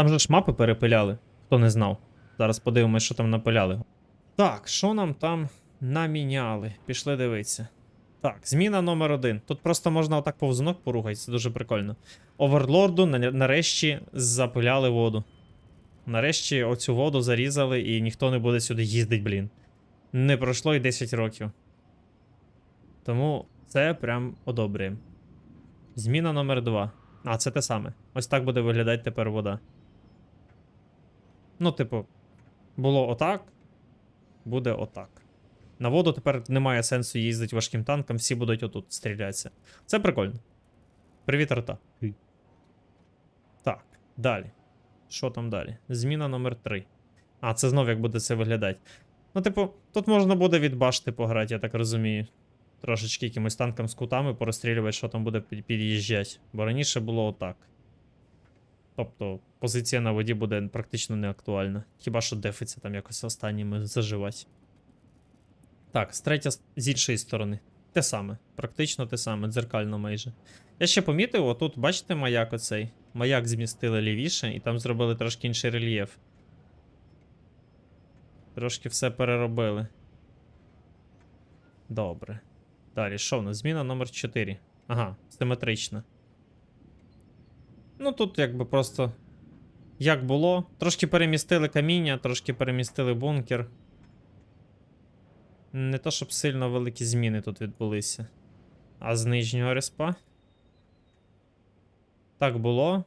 Там же ж мапи перепиляли, хто не знав. Зараз подивимось, що там напиляли. Так, що нам там наміняли? Пішли дивитися. Так, зміна номер один. Тут просто можна отак повзунок поругати, це дуже прикольно. Оверлорду нарешті запиляли воду. Нарешті оцю воду зарізали і ніхто не буде сюди їздить, блін. Не пройшло й 10 років. Тому це прям одобрюємо. Зміна номер 2. А, це те саме. Ось так буде виглядати тепер вода. Ну, типу, було отак, буде отак. На воду тепер немає сенсу їздити важким танком, всі будуть отут стрілятися. Це прикольно. Привіт, арта. Так, далі. Що там далі? Зміна номер 3. А, це знов як буде це виглядати. Ну, типу, тут можна буде від башти пограти, я так розумію. Трошечки якимось танком з кутами порозстрілювати, що там буде під'їжджати. Бо раніше було отак. Тобто позиція на воді буде практично не актуальна. Хіба що дефиться там якось останніми заживати. Так, з третя з іншої сторони. Те саме. Практично те саме, дзеркально майже. Я ще помітив, отут, бачите, маяк оцей. Маяк змістили лівіше, і там зробили трошки інший рельєф. Трошки все переробили. Добре. Далі, що в нас? Зміна номер 4. Ага, симетрична. Ну тут якби просто. Як було. Трошки перемістили каміння, трошки перемістили бункер. Не то, щоб сильно великі зміни тут відбулися. А з нижнього респа? Так було.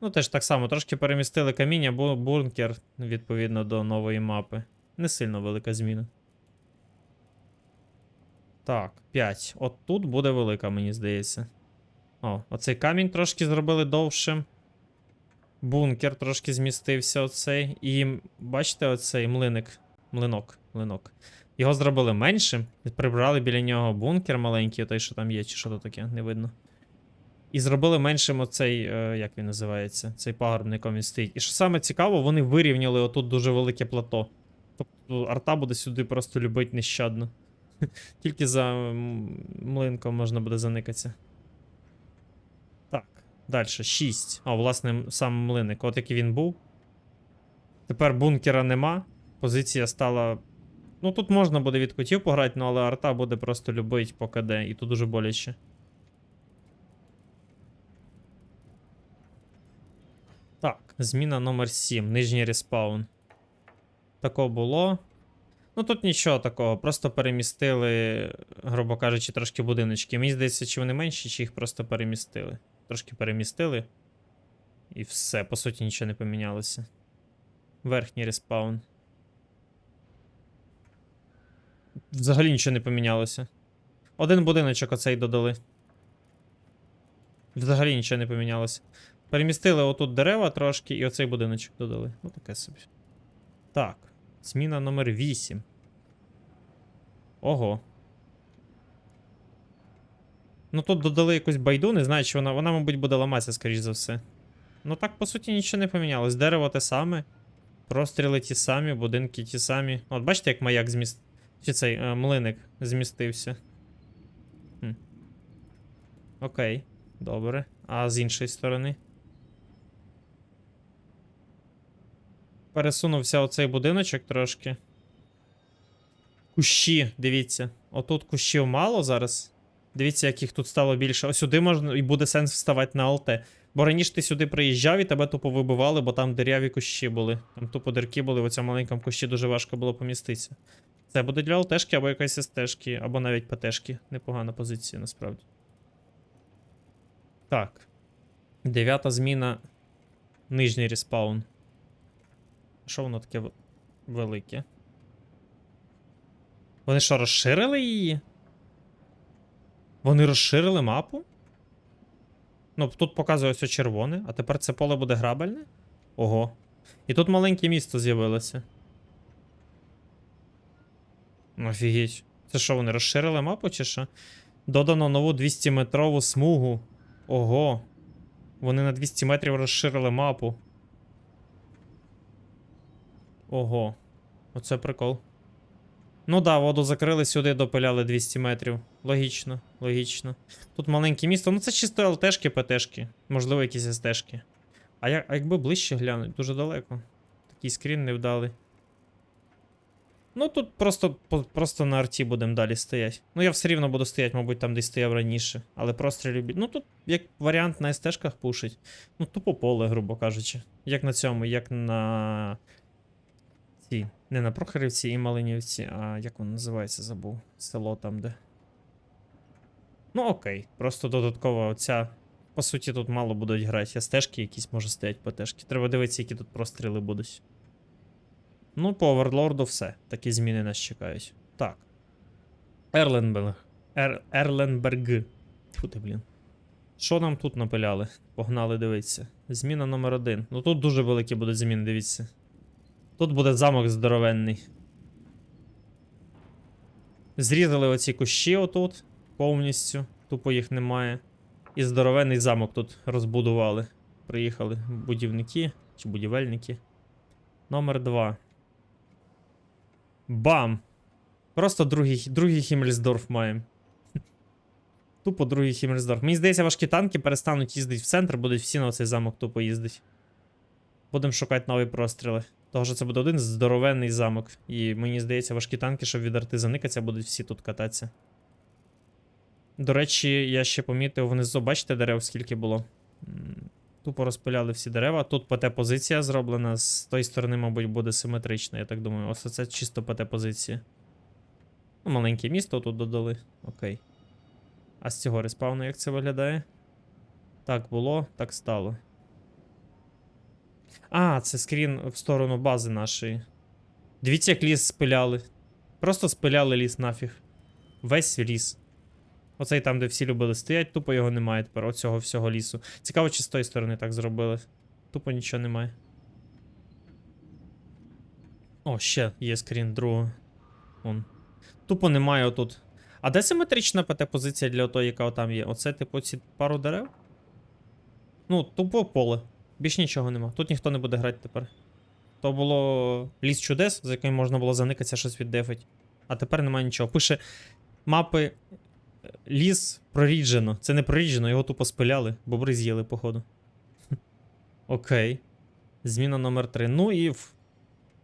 Ну, теж так само, трошки перемістили каміння, бу бункер, відповідно до нової мапи. Не сильно велика зміна. Так, 5. От тут буде велика, мені здається. О, оцей камінь трошки зробили довшим. Бункер трошки змістився оцей. І бачите, оцей млиник. Млинок. Млинок. Його зробили меншим. Прибрали біля нього бункер маленький, той, що там є, чи що то таке, не видно. І зробили меншим оцей, е, як він називається, цей пагорб, на якому він стоїть. І що саме цікаво, вони вирівняли отут дуже велике плато. Тобто арта буде сюди просто любить нещадно. Тільки за млинком можна буде заникатися. Далі, 6. А, власне, сам млиник, от який він був. Тепер бункера нема. Позиція стала. Ну, тут можна буде від котів пограти, ну, але арта буде просто любить по КД, і тут дуже боляче. Так, зміна номер 7. Нижній респаун. Тако було. Ну тут нічого такого, просто перемістили, грубо кажучи, трошки будиночки. Мені здається, чи вони менші, чи їх просто перемістили. Трошки перемістили. І все, по суті, нічого не помінялося. Верхній респаун. Взагалі нічого не помінялося. Один будиночок оцей додали. Взагалі нічого не помінялося. Перемістили отут дерева трошки і оцей будиночок додали. Ну таке собі. Так. Зміна номер 8. Ого. Ну тут додали якусь байду, не знаю, чи вона, вона, мабуть, буде ламатися, скоріш за все. Ну так, по суті, нічого не помінялось. Дерево те саме. Простріли ті самі, будинки ті самі. От бачите, як маяк зміст. Чи цей е, млиник змістився. Хм. Окей, добре. А з іншої сторони. Пересунувся оцей будиночок трошки. Кущі, дивіться. Отут кущів мало зараз. Дивіться, як їх тут стало більше. Ось сюди можна і буде сенс вставати на ЛТ. Бо раніше ти сюди приїжджав і тебе тупо вибивали, бо там диряві кущі були. Там тупо дирки були, в цьому маленькому кущі дуже важко було поміститися. Це буде для ЛТшки або якоїсь СТшки, або навіть ПТшки. Непогана позиція, насправді. Так. Дев'ята зміна. Нижній респаун. Що воно таке велике? Вони що, розширили її? Вони розширили мапу? Ну, тут показує все червоне, а тепер це поле буде грабельне? Ого. І тут маленьке місто з'явилося. Офігеть. Це що, вони розширили мапу чи що? Додано нову 200-метрову смугу. Ого. Вони на 200 метрів розширили мапу. Ого. Оце прикол. Ну да, воду закрили сюди, допиляли 200 метрів. Логічно, логічно. Тут маленьке місто. Ну це чисто ЛТшки, ПТшки. Можливо, якісь СТшки. А, я, а якби ближче глянуть, дуже далеко. Такий скрін невдалий. Ну тут просто, просто на арті будемо далі стояти. Ну я все рівно буду стояти, мабуть, там десь стояв раніше. Але прострілів. бі- Ну тут як варіант на СТ-шках пушить. Ну, тупо поле, грубо кажучи. Як на цьому, як на. Ці. Не на Прохорівці і Малинівці, а як воно називається, забув. Село там, де. Ну окей. Просто додатково оця. По суті, тут мало будуть грати. Стежки якісь може стоять по тежки. Треба дивитися, які тут простріли будуть. Ну, по оверлорду все. Такі зміни нас чекають. Так. Ерленберг. Ер... Ерленберг. Тьфу ти, блін. Що нам тут напиляли? Погнали дивитися. Зміна номер один. Ну тут дуже великі будуть зміни, дивіться. Тут буде замок здоровенний. Зрізали оці кущі отут повністю. Тупо їх немає. І здоровенний замок тут розбудували. Приїхали будівники чи будівельники. Номер 2. Бам! Просто другий, другий Хіммельсдорф маємо. Тупо другий Хіммельсдорф. Мені здається, важкі танки перестануть їздити в центр, будуть всі на цей замок тупо їздити. Будемо шукати нові простріли. Того що це буде один здоровенний замок. І мені здається, важкі танки, щоб від арти будуть всі тут кататися. До речі, я ще помітив внизу, бачите, дерев скільки було. Тупо розпиляли всі дерева. Тут ПТ-позиція зроблена. З тої сторони, мабуть, буде симетрична, я так думаю. Ось це чисто ПТ-позиція. Ну, маленьке місто тут додали. Окей. А з цього респауну як це виглядає? Так було, так стало. А, це скрін в сторону бази нашої. Дивіться, як ліс спиляли. Просто спиляли ліс нафіг. Весь ліс. Оцей там, де всі любили стоять, тупо його немає тепер, оцього всього лісу. Цікаво, чи з тої сторони так зробили. Тупо нічого немає. О, ще є скрін другого. Вон. Тупо немає отут. А де симетрична ПТ-позиція для того, яка там є? Оце, типу, ці пару дерев? Ну, тупо поле. Більш нічого нема. Тут ніхто не буде грати тепер. То було ліс чудес, за яким можна було заникатися щось віддефить. А тепер немає нічого. Пише мапи ліс проріджено. Це не проріджено, його тупо спиляли. Бобри з'їли, походу. Окей. Зміна номер 3. Ну і в...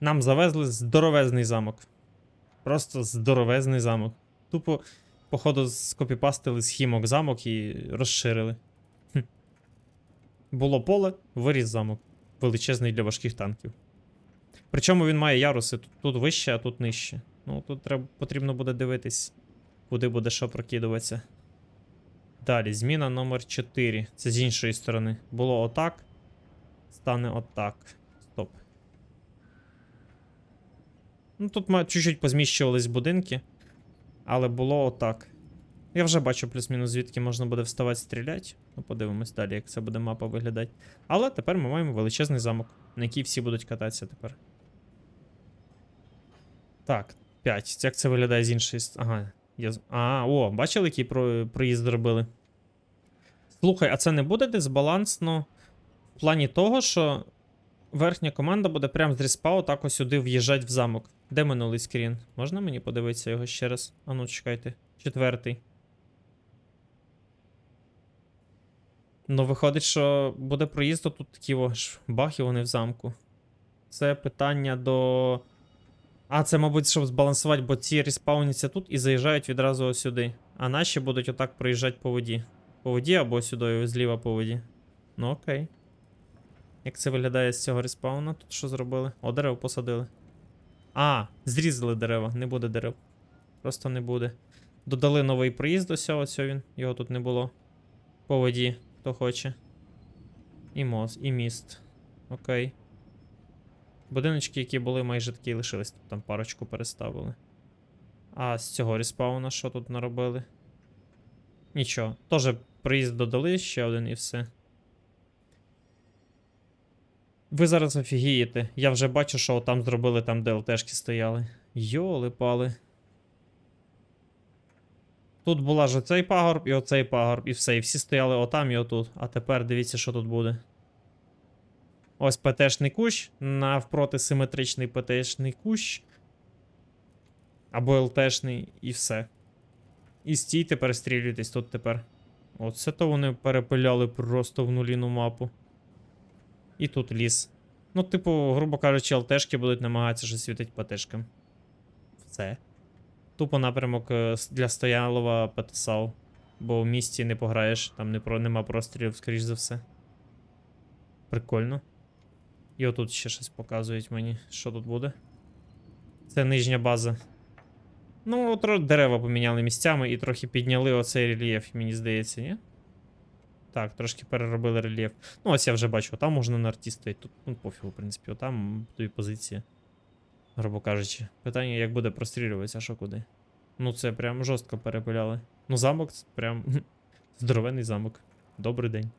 нам завезли здоровезний замок. Просто здоровезний замок. Тупо, походу, скопіпастили з хімок замок і розширили. Було поле, виріс замок. Величезний для важких танків. Причому він має яруси тут, тут вище, а тут нижче. Ну, тут треба, потрібно буде дивитись, куди буде що прокидуватися. Далі, зміна номер 4. Це з іншої сторони. Було отак. Стане отак. Стоп. Ну, тут ма- чуть-чуть позміщувались будинки, але було отак. Я вже бачу плюс-мінус, звідки можна буде вставати стріляти. Ну, подивимось далі, як це буде мапа виглядати. Але тепер ми маємо величезний замок, на який всі будуть кататися тепер. Так, 5. Як це виглядає з іншої сторони? Ага. Я... А, о, бачили, який про... проїзд робили? Слухай, а це не буде дисбалансно в плані того, що верхня команда буде прямо з респау так ось сюди в'їжджати в замок. Де минулий скрін? Можна мені подивитися його ще раз? А ну, чекайте. Четвертий. Ну, виходить, що буде проїзд, тут такі о, ж бахи вони в замку. Це питання до. А, це, мабуть, щоб збалансувати, бо ці респауняться тут і заїжджають відразу сюди. А наші будуть отак проїжджати по воді. По воді або сюди, зліва по воді. Ну окей. Як це виглядає з цього респауна? Тут що зробили? О, дерево посадили. А, зрізали дерева, не буде дерев. Просто не буде. Додали новий проїзд ось ось він. Його тут не було. По воді, хто хоче. І мост, і міст. Окей. Будиночки, які були, майже такі лишились, там парочку переставили. А з цього респауна що тут наробили? Нічого. Тоже проїзд додали ще один і все. Ви зараз офігієте. Я вже бачу, що там зробили там, де ЛТшки стояли. Йоли пали. Тут була ж оцей пагорб і оцей пагорб, і все. І всі стояли отам і отут. А тепер дивіться, що тут буде. Ось ПТшний кущ, навпроти симетричний ПТшний кущ. Або ЛТшний, і все. І стійте, перестрілюйтесь тут тепер. Оце то вони перепиляли просто в нуліну мапу. І тут ліс. Ну, типу, грубо кажучи, ЛТшки будуть намагатися щось світити по тишкам. Все. Тупо напрямок е, для Стоялова ПТСАУ. Бо в місті не пограєш, там не про, нема прострілів, скоріш за все. Прикольно. І отут ще щось показують мені. Що тут буде? Це нижня база. Ну, тро дерева поміняли місцями і трохи підняли оцей рельєф, мені здається, ні? Так, трошки переробили рельєф. Ну, ось я вже бачу, там можна на арті стоїть. Тут ну, пофігу, в принципі, там і позиція. Грубо кажучи. Питання, як буде прострілюватися, що куди. Ну, це прям жорстко перепиляли. Ну, замок прям здоровенний замок. Добрий день.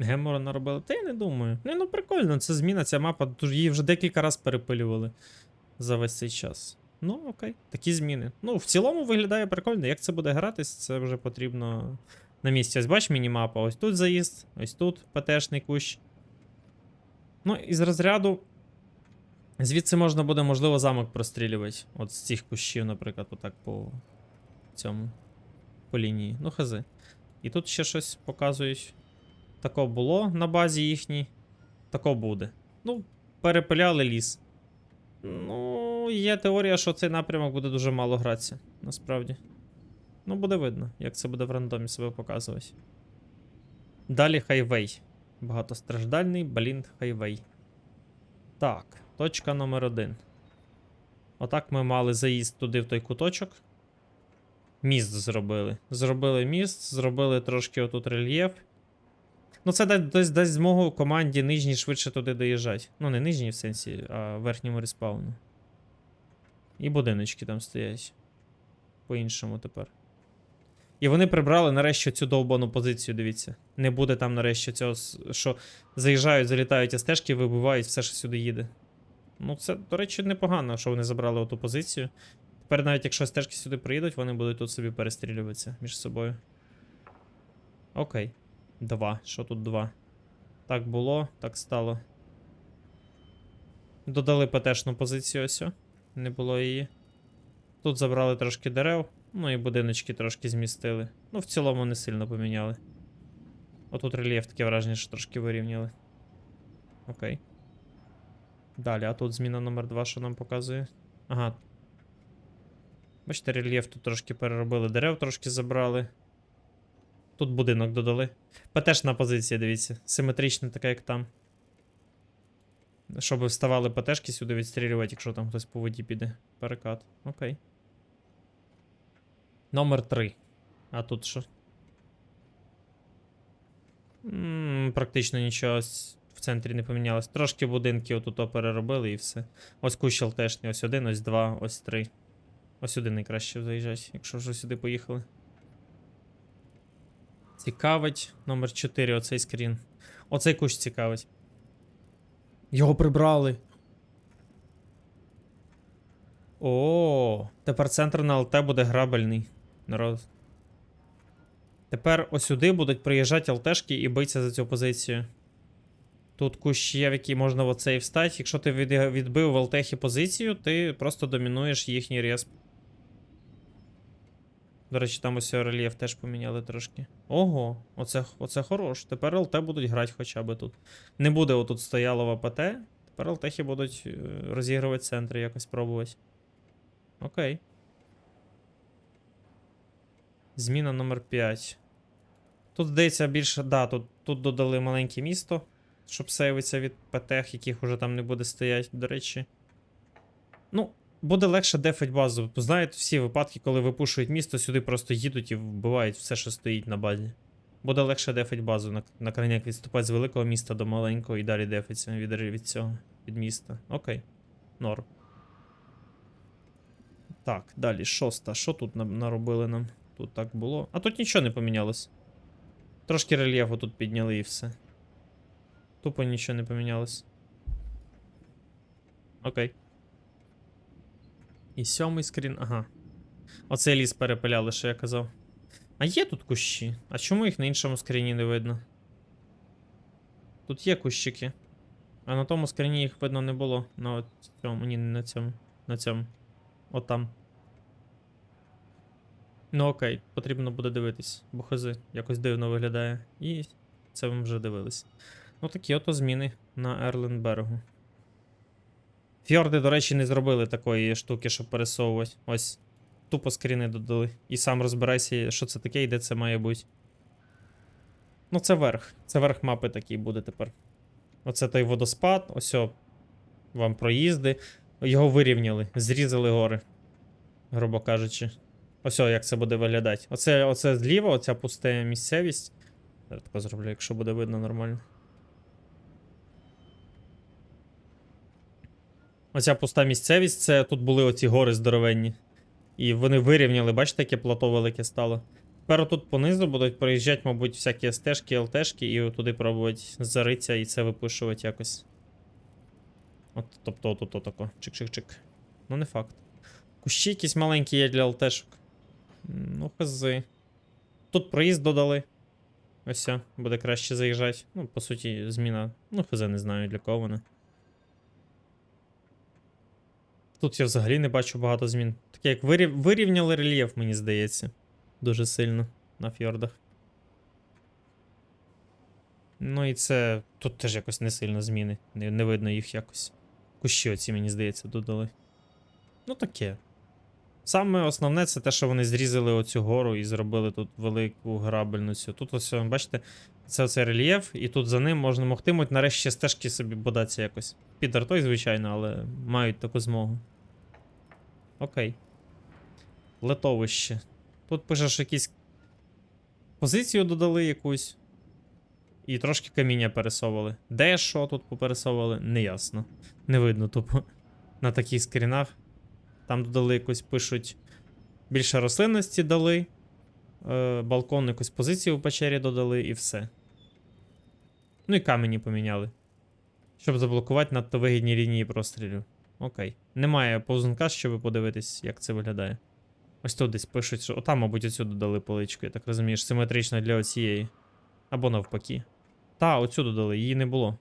Гемора наробили. Та я не думаю. Не, ну прикольно, це зміна, ця мапа. Її вже декілька разів перепилювали за весь цей час. Ну, окей, такі зміни. Ну, в цілому виглядає прикольно. Як це буде гратись, це вже потрібно на місці. Ось бач мінімапа, ось тут заїзд, ось тут ПТшний кущ. Ну, із розряду. Звідси можна буде, можливо, замок прострілювати. От з цих кущів, наприклад, отак по цьому. По лінії. Ну, хази. І тут ще щось показують. Тако було на базі їхній. Тако буде. Ну, перепиляли ліс. Ну, є теорія, що цей напрямок буде дуже мало гратися, насправді. Ну, буде видно, як це буде в рандомі себе показувати. Далі хайвей. Багатостраждальний Балінд хайвей. Так, точка номер один. Отак ми мали заїзд туди в той куточок. Міст зробили. Зробили міст, зробили трошки отут рельєф. Ну, це дасть, дасть змогу команді нижній швидше туди доїжджати. Ну, не нижній в сенсі, а верхньому респауну. І будиночки там стоять. По-іншому тепер. І вони прибрали нарешті цю довбану позицію, дивіться. Не буде там нарешті цього, що заїжджають, залітають стежки, вибивають, все, що сюди їде. Ну, це, до речі, непогано, що вони забрали оту позицію. Тепер навіть якщо стежки сюди приїдуть, вони будуть тут собі перестрілюватися між собою. Окей. Два. Що тут два? Так було, так стало. Додали ПТшну позицію ось. Не було її. Тут забрали трошки дерев, ну і будиночки трошки змістили. Ну, в цілому не сильно поміняли. Отут рельєф таке враження, що трошки вирівняли. Окей. Далі, а тут зміна номер 2, що нам показує. Ага. Бачите, рельєф тут трошки переробили, дерев трошки забрали. Тут будинок додали. ПТшна позиція, дивіться. Симетрична, така, як там. Щоб вставали ПТшки сюди відстрілювати, якщо там хтось по воді піде. Перекат. Окей. Номер 3. А тут що? м практично нічого в центрі не помінялось. Трошки будинки отут переробили і все. Ось кущ ЛТшний, ось один, ось два, ось три. Ось сюди найкраще заїжджати, якщо вже сюди поїхали. Цікавить номер 4, оцей скрін. Оцей кущ цікавить. Його прибрали. О, тепер центр на ЛТ буде грабельний. Народ. Тепер осюди будуть приїжджати ЛТшки і битися за цю позицію. Тут кущ є, в який можна в оцей встати. Якщо ти відбив в ЛТХі позицію, ти просто домінуєш їхній респ. До речі, там ось рельєф теж поміняли трошки. Ого, оце, оце хорош. Тепер ЛТ будуть грати хоча б тут. Не буде отут стоялова ПТ. Тепер ЛТХи будуть е, розігрувати центри, якось пробувати. Окей. Зміна номер 5. Тут здається більше. Да, тут, тут додали маленьке місто, щоб сейвитися від ПТ, яких уже там не буде стояти, до речі. Ну, буде легше дефать базу. Знаєте, всі випадки, коли випушують місто, сюди просто їдуть і вбивають все, що стоїть на базі. Буде легше дефать базу, на, на крайняк відступати з великого міста до маленького і далі дефаться від, від цього, від міста. Окей. Норм. Так, далі, шоста. Що тут наробили нам? Тут так було. А тут нічого не помінялось. Трошки рельєфу тут підняли і все. Тупо нічого не помінялось. Окей. І сьомий скрін, ага. Оцей ліс перепиляли, що я казав. А є тут кущі? А чому їх на іншому скріні не видно? Тут є кущики. А на тому скріні їх видно не було. На цьому. Ні, не на цьому. На цьому. От там. Ну окей, потрібно буде дивитись, бо хази якось дивно виглядає. І це ми вже дивились. Ну такі ото зміни на Ерленбергу. Фьорди, до речі, не зробили такої штуки, щоб пересовувати. Ось. Тупо скріни додали. І сам розбирайся, що це таке і де це має бути. Ну, це верх. Це верх мапи такий буде тепер. Оце той водоспад, ось о, вам проїзди. Його вирівняли, зрізали гори. Грубо кажучи. Ось о, як це буде виглядати. Оце, оце зліва, оця пуста місцевість. Я тако зроблю, якщо буде видно нормально. Оця пуста місцевість, це тут були оці гори здоровенні. І вони вирівняли, бачите, яке плато велике стало. Тепер тут понизу будуть проїжджати, мабуть, всякі стежки, ЛТшки, і туди пробувати заритися і це випушувати якось. От, тобто, отут отако. Чик-чик-чик. Ну, не факт. Кущі якісь маленькі є для ЛТшок. Ну, хази. Тут проїзд додали. Ось, о, буде краще заїжджати. Ну, по суті, зміна. Ну, хз не знаю для кого вона. Тут я взагалі не бачу багато змін. Таке як вирів... вирівняли рельєф, мені здається. Дуже сильно на фьордах. Ну і це. Тут теж якось не сильно зміни. Не, не видно їх якось. Кущі оці, мені здається, додали. Ну таке. Саме основне це те, що вони зрізали оцю гору і зробили тут велику грабельну цю. Тут ось, бачите, це оцей рельєф, і тут за ним можна могтимуть нарешті стежки собі бодатися якось. Під артой, звичайно, але мають таку змогу. Окей. Летовище. Тут пише, що якісь позицію додали якусь. І трошки каміння пересовували. Де що тут попересовували, неясно. Не видно тупо. На таких скрінах. Там додали якусь, пишуть. Більше рослинності дали. Е, балкон якусь позицію в печері додали і все. Ну і камені поміняли. Щоб заблокувати надто вигідні лінії прострілю. Окей. Немає повзунка, щоб подивитись, як це виглядає. Ось тут десь пишуть, що. Отам, мабуть, оцю додали поличку, я так розумію, симетрично для оцієї. Або навпаки. Та, оцю додали, її не було.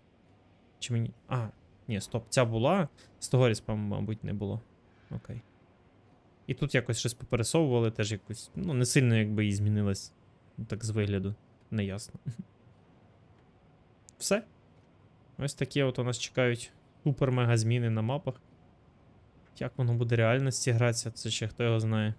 Чи мені. А, ні, стоп, ця була. З того мабуть, не було. Окей. І тут якось щось попересовували, теж якось. Ну, не сильно якби і змінилось. Так з вигляду. Неясно. Все. Ось такі от у нас чекають супер-мега зміни на мапах. Як воно буде реальності гратися, це ще хто його знає.